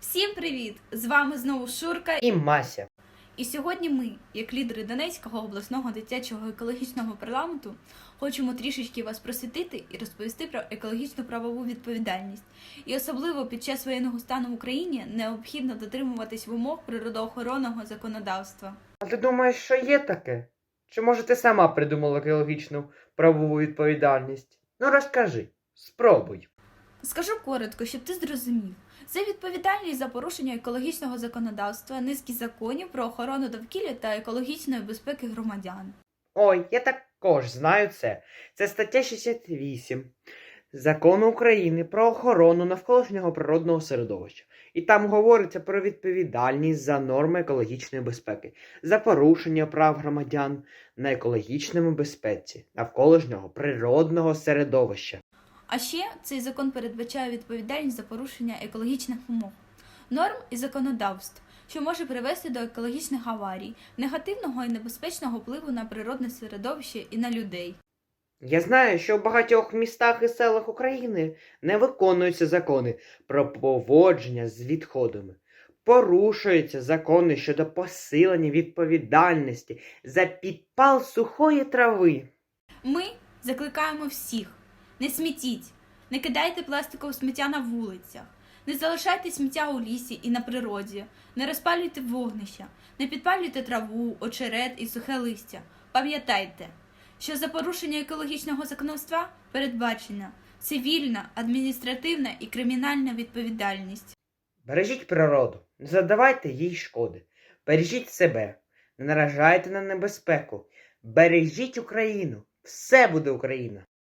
Всім привіт! З вами знову Шурка. і Мася. І сьогодні ми, як лідери Донецького обласного дитячого екологічного парламенту, хочемо трішечки вас просвітити і розповісти про екологічну правову відповідальність. І особливо під час воєнного стану в Україні необхідно дотримуватись вимог природоохоронного законодавства. А ти думаєш, що є таке? Чи може ти сама придумала екологічну правову відповідальність? Ну розкажи, спробуй. Скажу коротко, щоб ти зрозумів. Це відповідальність за порушення екологічного законодавства, низки законів про охорону довкілля та екологічної безпеки громадян. Ой, я також знаю це. Це стаття 68 Закону України про охорону навколишнього природного середовища. І там говориться про відповідальність за норми екологічної безпеки, за порушення прав громадян на екологічному безпеці навколишнього природного середовища. А ще цей закон передбачає відповідальність за порушення екологічних умов, норм і законодавств, що може привести до екологічних аварій, негативного і небезпечного впливу на природне середовище і на людей. Я знаю, що в багатьох містах і селах України не виконуються закони про поводження з відходами. Порушуються закони щодо посилення відповідальності за підпал сухої трави. Ми закликаємо всіх: не смітіть, не кидайте пластикове сміття на вулицях, не залишайте сміття у лісі і на природі, не розпалюйте вогнища, не підпалюйте траву, очерет і сухе листя. Пам'ятайте, що за порушення екологічного законодавства передбачена цивільна, адміністративна і кримінальна відповідальність. Бережіть природу, не задавайте їй шкоди. Бережіть себе, не наражайте на небезпеку. Бережіть Україну. Все буде Україна.